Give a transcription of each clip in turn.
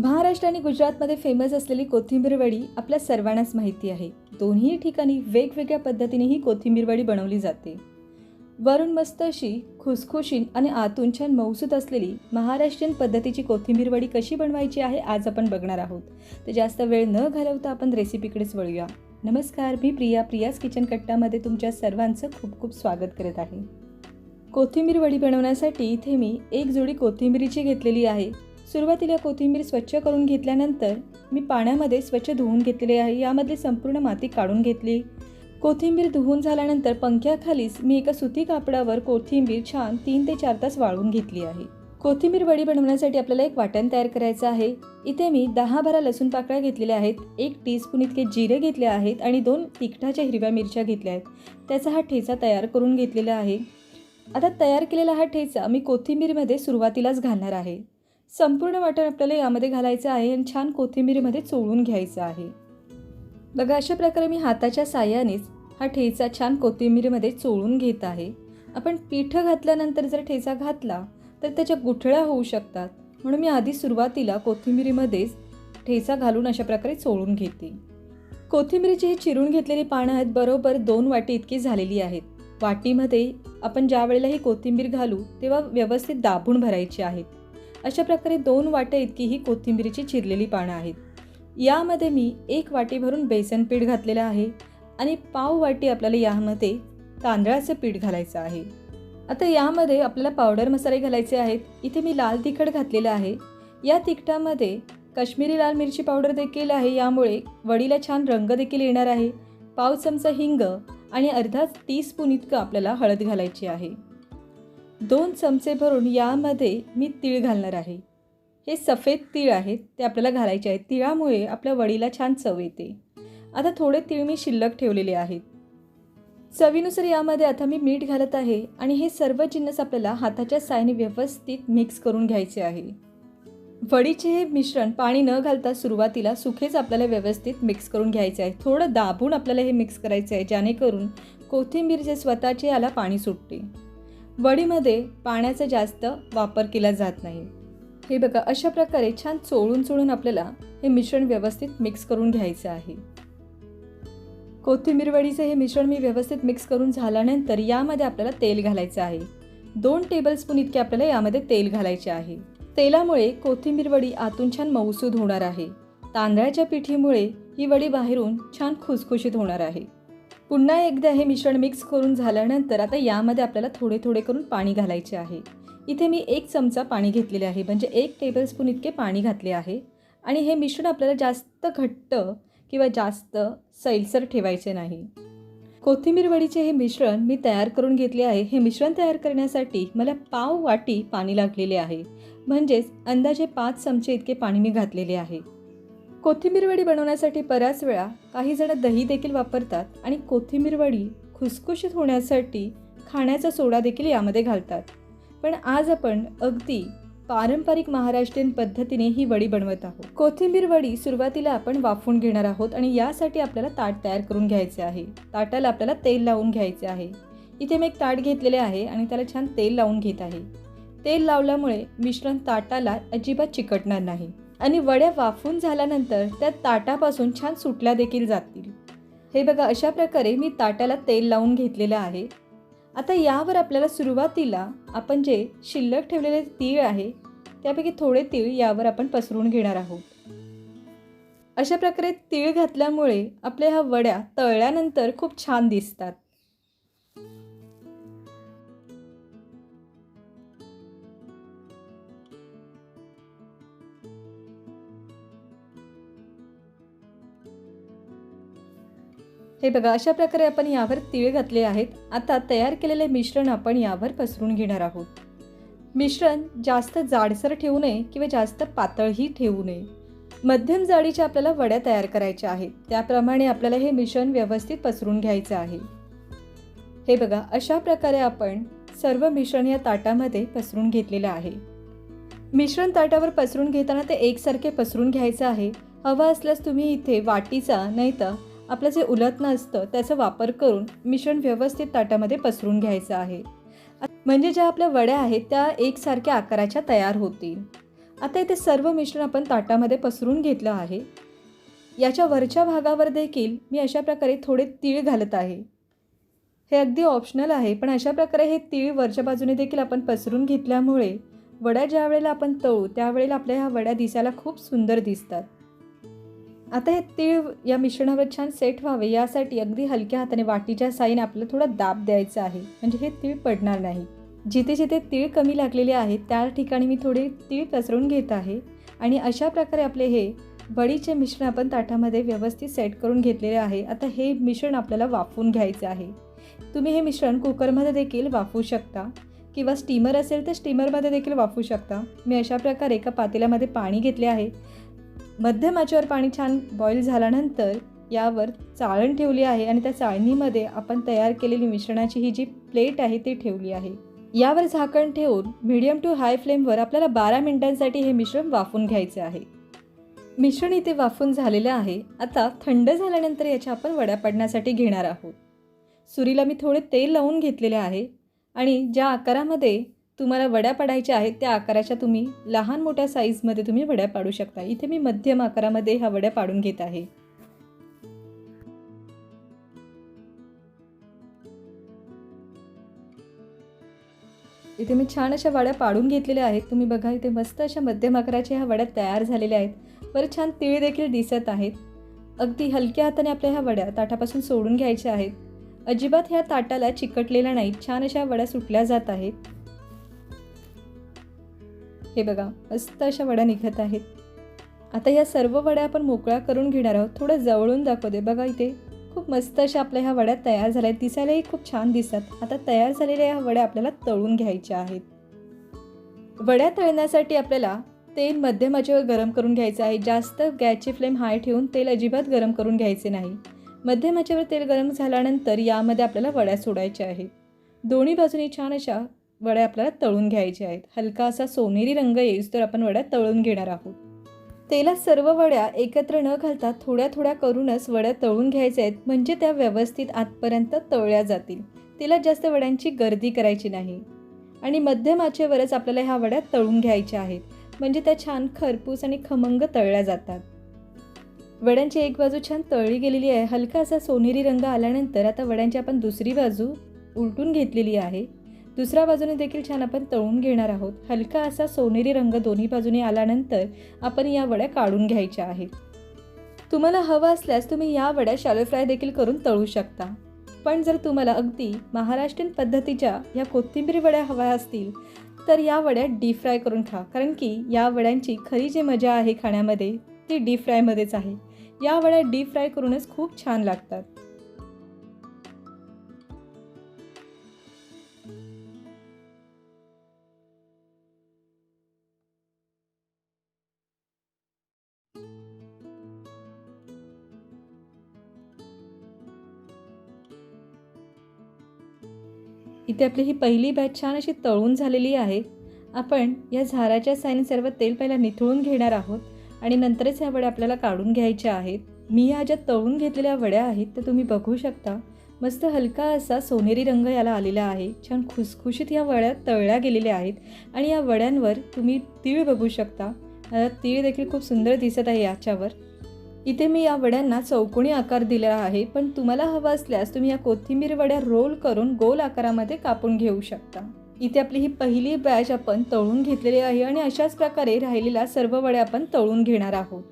महाराष्ट्र आणि गुजरातमध्ये फेमस असलेली कोथिंबीर वडी आपल्या सर्वांनाच माहिती आहे. दोन्ही ठिकाणी वेगवेगळ्या पद्धतीने ही कोथिंबीर वडी बनवली जाते. वरून मस्त अशी खुसखुशीन आणि आतून छान मौसूत असलेली महाराष्ट्रीयन पद्धतीची कोथिंबीर वडी कशी बनवायची आहे आज आपण बघणार आहोत. तर जास्त वेळ न घालवता आपण रेसिपीकडेच वळूया. नमस्कार मी प्रिया. प्रियाज किचन कट्टामध्ये तुमच्या सर्वांचं खूप खूप स्वागत करत आहे. कोथिंबीर वडी बनवण्यासाठी इथे मी एक जोडी कोथिंबीरीची घेतलेली आहे. सुरुवातीला कोथिंबीर स्वच्छ करून घेतल्यानंतर मी पाण्यामध्ये स्वच्छ धुवून घेतलेली आहे. यामधली संपूर्ण माती काढून घेतली. कोथिंबीर धुवून झाल्यानंतर पंख्याखालीच मी एका सुती कापडावर कोथिंबीर छान तीन ते चार तास वाळवून घेतली आहे. कोथिंबीर वडी बनवण्यासाठी आपल्याला एक वाटण तयार करायचं आहे. इथे मी दहा बारा लसूण पाकळ्या घेतलेल्या आहेत. एक टीस्पून इतके जिरे घेतले आहेत आणि दोन तिखटाच्या हिरव्या मिरच्या घेतल्या आहेत. त्याचा हा ठेचा तयार करून घेतलेला आहे. आता तयार केलेला हा ठेचा मी कोथिंबीरमध्ये सुरुवातीलाच घालणार आहे. संपूर्ण वाटण आपल्याला यामध्ये घालायचं आहे आणि छान कोथिंबीरमध्ये चोळून घ्यायचं आहे. बघा अशा प्रकारे मी हाताच्या साह्यानेच हा ठेचा छान कोथिंबीरमध्ये चोळून घेत आहे. आपण पिठं घातल्यानंतर जर ठेचा घातला तर त्याच्या गुठळ्या होऊ शकतात. म्हणून मी आधी सुरुवातीला कोथिंबीरीमध्येच ठेचा घालून अशा प्रकारे चोळून घेते. कोथिंबीरीची ही चिरून घेतलेली पानं आहेत बरोबर दोन वाटी इतकी झालेली आहेत. वाटीमध्ये आपण ज्या वेळेला ही कोथिंबीर घालू तेव्हा व्यवस्थित दाबून भरायची आहेत. अशा प्रकारे दोन वाट्या इतकी ही कोथिंबीरीची चिरलेली पानं आहेत. यामध्ये मी एक वाटी भरून बेसन पीठ घातलेलं आहे आणि पाव वाटी आपल्याला यामध्ये तांदळाचं पीठ घालायचं आहे. आता यामध्ये आपल्याला पावडर मसाले घालायचे आहेत. इथे मी लाल तिखट घातलेलं आहे. या तिखटामध्ये काश्मीरी लाल मिरची पावडर देखील आहे. यामुळे वडीला छान रंग देखील येणार आहे. पाव चमचा हिंग आणि अर्धा टीस्पून इतकं आपल्याला हळद घालायची आहे. दोन चमचे भरून यामध्ये मी तीळ घालणार आहे. हे सफेद तीळ आहेत ते आपल्याला घालायचे आहेत. तिळामुळे आपल्या वडीला छान चव येते. आता थोडे तीळ मी शिल्लक ठेवलेले आहेत. चवीनुसार यामध्ये आता मी मीठ घालत आहे आणि हे सर्व जिन्नस आपल्याला हाताच्या सायने व्यवस्थित मिक्स करून घ्यायचे आहे. वडीचे हे मिश्रण पाणी न घालता सुरुवातीला सुखेच आपल्याला व्यवस्थित मिक्स करून घ्यायचे आहे. थोडं दाबून आपल्याला हे मिक्स करायचं आहे जेणेकरून कोथिंबीरचे स्वतःचे याला पाणी सुटते. वडीमध्ये पाण्याचा जास्त वापर केला जात नाही. हे बघा अशा प्रकारे छान चोळून चोळून आपल्याला हे मिश्रण व्यवस्थित मिक्स करून घ्यायचं आहे. कोथिंबीर वडीचं हे मिश्रण मी व्यवस्थित मिक्स करून झाल्यानंतर यामध्ये आपल्याला तेल घालायचं आहे. दोन टेबलस्पून इतके आपल्याला यामध्ये तेल घालायचे आहे. तेलामुळे कोथिंबीर वडी आतून छान मऊसूद होणार आहे. तांदळाच्या पिठीमुळे ही वडी बाहेरून छान खुसखुशीत होणार आहे. पुन्हा एकदा हे मिश्रण मिक्स करून झाल्यानंतर आता यामध्ये आपल्याला थोडे थोडे करून पाणी घालायचे आहे. इथे मी एक चमचा पाणी घेतलेले आहे. म्हणजे एक टेबलस्पून इतके पाणी घातले आहे. आणि हे मिश्रण आपल्याला जास्त घट्ट किंवा जास्त सैलसर ठेवायचे नाही. कोथिंबीर वडीचे हे मिश्रण मी तयार करून घेतले आहे. हे मिश्रण तयार करण्यासाठी मला पाव वाटी पाणी लागलेले आहे. म्हणजेच अंदाजे पाच चमचे इतके पाणी मी घातलेले आहे. कोथिंबीर वडी बनवण्यासाठी बऱ्याच वेळा काही जण दही देखील वापरतात आणि कोथिंबीर वडी खुसखुशीत होण्यासाठी खाण्याचा सोडा देखील यामध्ये घालतात. पण आज आपण अगदी पारंपरिक महाराष्ट्रीयन पद्धतीने ही वडी बनवत आहोत. कोथिंबीर वडी सुरुवातीला आपण वाफवून घेणार आहोत आणि यासाठी आपल्याला ताट तयार करून घ्यायचे आहे. ताटाला आपल्याला तेल लावून घ्यायचे आहे. इथे मी एक ताट घेतलेले आहे आणि त्याला छान तेल लावून घेत आहे. तेल लावल्यामुळे मिश्रण ताटाला अजिबात चिकटणार नाही. आणि वड्या वाफून झाल्यानंतर त्या ताटापासून छान सुटल्या देखील जातील. हे बघा अशा प्रकारे मी ताटाला तेल लावून घेतलेलं आहे. आता यावर आपल्याला सुरुवातीला आपण जे शिल्लक ठेवलेले तीळ आहे त्यापैकी थोडे तीळ यावर आपण पसरून घेणार आहोत. अशा प्रकारे तीळ घातल्यामुळे आपल्या ह्या वड्या तळल्यानंतर खूप छान दिसतात. हे बघा अशा प्रकारे आपण यावर तिळे घातले आहेत. आता तयार केलेले मिश्रण आपण यावर पसरून घेणार आहोत. मिश्रण जास्त जाडसर ठेवू नये किंवा जास्त पातळही ठेवू नये. मध्यम जाडीच्या आपल्याला वड्या तयार करायच्या आहेत. त्याप्रमाणे आपल्याला हे मिश्रण व्यवस्थित पसरून घ्यायचं आहे. हे बघा अशा प्रकारे आपण सर्व मिश्रण या ताटामध्ये पसरून घेतलेलं आहे. मिश्रण ताटावर पसरून घेताना ते एकसारखे पसरून घ्यायचं आहे. हवं असल्यास तुम्ही इथे वाटीचा नाही तर आपलं जे उलटणं असतं त्याचा वापर करून मिश्रण व्यवस्थित ताटामध्ये पसरून घ्यायचं आहे. म्हणजे ज्या आपल्या वड्या आहेत त्या एकसारख्या आकाराच्या तयार होतील. आता इथे सर्व मिश्रण आपण ताटामध्ये पसरून घेतलं आहे. याच्या वरच्या भागावर देखील मी अशा प्रकारे थोडे तीळ घालत आहे. हे अगदी ऑप्शनल आहे पण अशा प्रकारे हे तीळ वरच्या बाजूने देखील आपण पसरून घेतल्यामुळे वड्या ज्या वेळेला आपण तळू त्यावेळेला आपल्या ह्या वड्या दिसायला खूप सुंदर दिसतात. आता हे तीळ या मिश्रणावर छान सेट व्हावे यासाठी अगदी हलक्या हाताने वाटीच्या साईने आपल्याला थोडा दाब द्यायचा आहे. म्हणजे हे तीळ पडणार नाही. जिथे जिथे तीळ कमी लागलेले आहेत त्या ठिकाणी मी थोडे तीळ पसरून घेत आहे. आणि अशा प्रकारे आपले हे वडीचे मिश्रण आपण ताटामध्ये व्यवस्थित सेट करून घेतलेले आहे. आता हे मिश्रण आपल्याला वाफवून घ्यायचे आहे. तुम्ही हे मिश्रण कुकरमध्ये देखील वाफवू शकता. किंवा स्टीमर असेल तर स्टीमरमध्ये देखील वाफवू शकता. मी अशा प्रकारे एका पातेल्यामध्ये पाणी घेतले आहे. मध्यम आचेवर पाणी छान बॉईल झाल्यानंतर यावर चाळण ठेवली आहे आणि त्या चाळणीमध्ये आपण तयार केलेली मिश्रणाची ही जी प्लेट आहे ती ठेवली आहे. यावर झाकण ठेवून मीडियम टू हाय फ्लेमवर आपल्याला बारा मिनिटांसाठी हे मिश्रण वाफून घ्यायचे आहे. मिश्रण इथे वाफून झालेलं आहे. आता थंड झाल्यानंतर याच्या आपण वड्या पडण्यासाठी घेणार आहोत. सुरीला मी थोडे तेल लावून घेतलेले आहे आणि ज्या आकारामध्ये तुम्हाला वड्या पाडायच्या आहेत त्या आकाराच्या तुम्ही लहान मोठ्या साईजमध्ये तुम्ही वड्या पाडू शकता. इथे मी मध्यम आकारामध्ये ह्या वड्या पाडून घेत आहे. इथे मी छान अशा वड्या पाडून घेतलेल्या आहेत. तुम्ही बघा इथे मस्त अशा मध्यम आकाराच्या ह्या वड्या तयार झालेल्या आहेत. बरं छान तीळ देखील दिसत आहेत. अगदी हलक्या हाताने आपल्या ह्या वड्या ताटापासून सोडून घ्यायच्या आहेत. अजिबात ह्या ताटाला चिकटलेल्या नाहीत. छान अशा वड्या सुटल्या जात आहेत. हे बघा मस्त अशा वड्या निघत आहेत. आता या सर्व वड्या आपण मोकळ्या करून घेणार आहोत. थोडं जवळून दाखवते बघा इथे खूप मस्त अशा आपल्या ह्या वड्या तयार झाल्या आहेत. दिसायलाही खूप छान दिसतात. आता तयार झालेल्या ह्या वड्या आपल्याला तळून घ्यायच्या आहेत. वड्या तळण्यासाठी आपल्याला तेल मध्यम आचेवर गरम करून घ्यायचं आहे. जास्त गॅसची फ्लेम हाय ठेवून तेल अजिबात गरम करून घ्यायचे नाही. मध्यम आचेवर तेल गरम झाल्यानंतर यामध्ये आपल्याला वड्या सोडायच्या आहेत. दोन्ही बाजूनी छान अशा वड्या आपल्याला तळून घ्यायच्या आहेत. हलका असा सोनेरी रंग येईस तर आपण वड्या तळून घेणार आहोत. तेलात सर्व वड्या एकत्र न घालता थोड्या थोड्या करूनच वड्या तळून घ्यायच्या आहेत म्हणजे त्या व्यवस्थित आतपर्यंत तळल्या जातील. तेलात जास्त वड्यांची गर्दी करायची नाही. आणि मध्यम आचेवरच आपल्याला ह्या वड्या तळून घ्यायच्या आहेत म्हणजे त्या छान खरपूस आणि खमंग तळल्या जातात. वड्यांची एक बाजू छान तळली गेलेली आहे. हलका असा सोनेरी रंग आल्यानंतर आता वड्यांची आपण दुसरी बाजू उलटून घेतलेली आहे. दुसऱ्या बाजूने देखील छान आपण तळून घेणार आहोत. हलका असा सोनेरी रंग दोन्ही बाजूने आल्यानंतर आपण या वड्या काढून घ्यायच्या आहेत. तुम्हाला हवं असल्यास तुम्ही या वड्या शॅलो फ्राय देखील करून तळू शकता. पण जर तुम्हाला अगदी महाराष्ट्रीयन पद्धतीच्या या कोथिंबीर वड्या हव्या असतील तर या वड्या डीप फ्राय करून खा. कारण की या वड्यांची खरी जी मजा आहे खाण्यामध्ये ती डीप फ्रायमध्येच आहे. या वड्या डीप फ्राय करूनच खूप छान लागतात. इथे आपली ही पहिली बॅच छान अशी तळून झालेली आहे. आपण या झाराच्या साईन सर्व तेल पहिला निथळून घेणार आहोत आणि नंतरच ह्या वड्या आपल्याला काढून घ्यायच्या आहेत. मी ह्या ज्या तळून घेतलेल्या वड्या आहेत त्या तुम्ही बघू शकता. मस्त हलका असा सोनेरी रंग याला आलेला आहे. छान खुसखुशीत ह्या वड्या तळल्या गेलेल्या आहेत आणि या वड्यांवर तुम्ही तीळ बघू शकता. तीळ देखील खूप सुंदर दिसत आहे याच्यावर. इथे मी या वड्यांना चौकोनी आकार दिला आहे पण तुम्हाला हवं असल्यास तुम्ही या कोथिंबीर वड्या रोल करून गोल आकारामध्ये कापून घेऊ शकता. इथे आपली ही पहिली बॅच आपण तळून घेतलेली आहे आणि अशाच प्रकारे राहिलेल्या सर्व वड्या आपण तळून घेणार आहोत.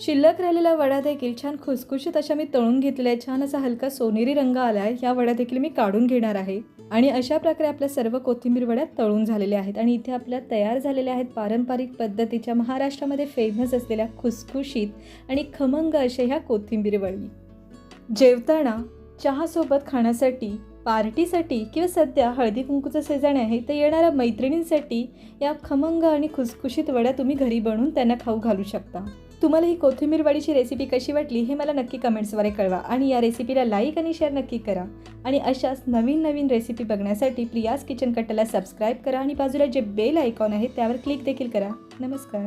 शिल्लक राहिलेला वडा देखील छान खुसखुशीत अशा मी तळून घेतलेल्या छान असा हलका सोनेरी रंग आला आहे. ह्या वड्या देखील मी काढून घेणार आहे. आणि अशा प्रकारे आपल्या सर्व कोथिंबीर वड्या तळून झालेल्या आहेत. आणि इथे आपल्या तयार झालेल्या आहेत पारंपरिक पद्धतीच्या महाराष्ट्रामध्ये फेमस असलेल्या खुसखुशीत आणि खमंग अशा ह्या कोथिंबीर वडी. जेवताना चहासोबत खाण्यासाठी पार्टीसाठी किंवा सध्या हळदी कुंकूचं सीझन आहे तर येणाऱ्या मैत्रिणींसाठी या खमंग आणि खुसखुशीत वड्या तुम्ही घरी बनवून त्यांना खाऊ घालू शकता. तुम्हाला ही कोथिंबीर वडीची रेसिपी कशी वाटली हे मला नक्की कमेंट्सद्वारे कळवा आणि या रेसिपीला लाईक आणि शेअर नक्की करा. आणि अशाच नवीन नवीन रेसिपी बघण्यासाठी प्रियास किचन कट्टाला सबस्क्राईब करा आणि बाजूला जे बेल आयकॉन आहे त्यावर क्लिक देखील करा. नमस्कार.